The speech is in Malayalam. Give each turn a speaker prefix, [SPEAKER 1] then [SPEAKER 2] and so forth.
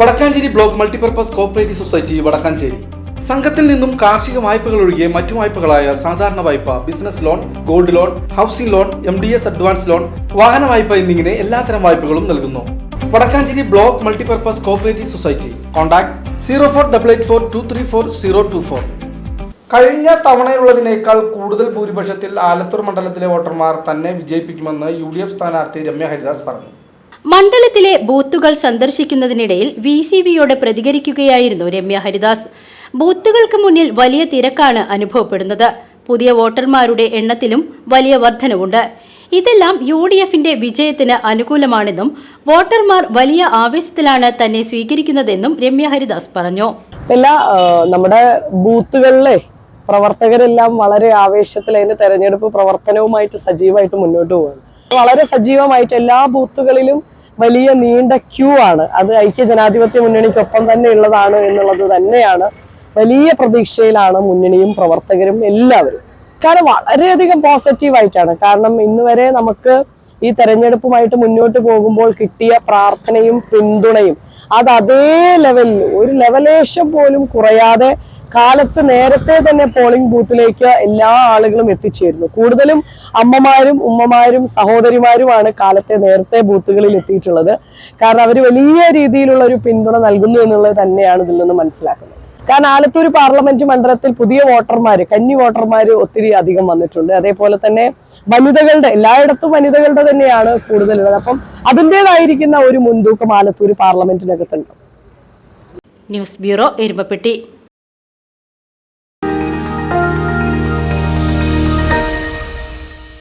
[SPEAKER 1] Vadakkanchery block multipurpose cooperative society Vadakkanchery. സംഘത്തിൽ നിന്നും കാർഷിക വായ്പകൾ ഒഴികെ മറ്റു വായ്പകളായ സാധാരണ വായ്പ business loan gold loan housing loan M D S advance loan വാഹന വായ്പ എന്നിങ്ങനെ എല്ലാത്തരം വായ്പകളും നൽകുന്നു. Vadakkanchery block multipurpose cooperative society. Contact zero four double eight four two three four zero two four. കഴിഞ്ഞ തവണയുള്ളതിനേക്കാൾ കൂടുതൽ ഭൂരിപക്ഷത്തിൽ ആലത്തൂർ മണ്ഡലത്തിലെ വോട്ടർമാർ തന്നെ വിജയിപ്പിക്കുമെന്ന് യു ഡി എഫ് സ്ഥാനാർത്ഥി രമ്യ ഹരിദാസ് പറഞ്ഞു.
[SPEAKER 2] മണ്ഡലത്തിലെ ബൂത്തുകൾ സന്ദർശിക്കുന്നതിനിടയിൽ വി സി വിയോട് പ്രതികരിക്കുകയായിരുന്നു രമ്യ ഹരിദാസ്. ബൂത്തുകൾക്ക് മുന്നിൽ വലിയ തിരക്കാണ് അനുഭവപ്പെടുന്നത്. പുതിയ വോട്ടർമാരുടെ എണ്ണത്തിലും വലിയ വർധനവുണ്ട്. ഇതെല്ലാം യു ഡി എഫിന്റെ വിജയത്തിന് അനുകൂലമാണെന്നും വോട്ടർമാർ വലിയ ആവേശത്തിലാണ് തന്നെ സ്വീകരിക്കുന്നതെന്നും രമ്യ ഹരിദാസ് പറഞ്ഞു.
[SPEAKER 3] എല്ലാ നമ്മുടെ ബൂത്തുകളിലെ പ്രവർത്തകരെല്ലാം വളരെ ആവേശത്തിൽ അതിന്റെ തെരഞ്ഞെടുപ്പ് പ്രവർത്തനവുമായിട്ട് സജീവമായിട്ട് മുന്നോട്ട് പോകുന്നു വളരെ സജീവമായിട്ട് എല്ലാ ബൂത്തുകളിലും വലിയ നീണ്ട ക്യൂ ആണ്. അത് ഐക്യ ജനാധിപത്യ മുന്നണിക്കൊപ്പം തന്നെ ഉള്ളതാണ് എന്നുള്ളത് തന്നെയാണ്. വലിയ പ്രതീക്ഷയിലാണ് മുന്നണിയും പ്രവർത്തകരും എല്ലാവരും. കാരണം വളരെയധികം പോസിറ്റീവായിട്ടാണ് കാരണം ഇന്ന് വരെ നമുക്ക് ഈ തെരഞ്ഞെടുപ്പുമായിട്ട് മുന്നോട്ട് പോകുമ്പോൾ കിട്ടിയ പ്രാർത്ഥനയും പിന്തുണയും അത് അതേ ലെവലിൽ ഒരു ലെവലേശം പോലും കുറയാതെ കാലത്ത് നേരത്തെ തന്നെ പോളിംഗ് ബൂത്തിലേക്ക് എല്ലാ ആളുകളും എത്തിച്ചേരുന്നു. കൂടുതലും അമ്മമാരും ഉമ്മമാരും സഹോദരിമാരുമാണ് കാലത്തെ നേരത്തെ ബൂത്തുകളിൽ എത്തിയിട്ടുള്ളത്. കാരണം അവർ വലിയ രീതിയിലുള്ള ഒരു പിന്തുണ നൽകുന്നു എന്നുള്ളത് തന്നെയാണ് ഇതിൽ നിന്ന് മനസ്സിലാക്കുന്നത്. കാരണം ആലത്തൂർ പാർലമെന്റ് മണ്ഡലത്തിൽ പുതിയ വോട്ടർമാർ കന്നി വോട്ടർമാർ ഒത്തിരി അധികം വന്നിട്ടുണ്ട്. അതേപോലെ തന്നെ വനിതകളുടെ എല്ലായിടത്തും വനിതകളുടെ തന്നെയാണ് കൂടുതലുള്ളത്. അപ്പം അതിന്റെതായിരിക്കുന്ന ഒരു മുൻതൂക്കം ആലത്തൂർ പാർലമെന്റിനകത്തുണ്ട്
[SPEAKER 2] ന്യൂസ് ബ്യൂറോ എരുമപ്പെട്ടി.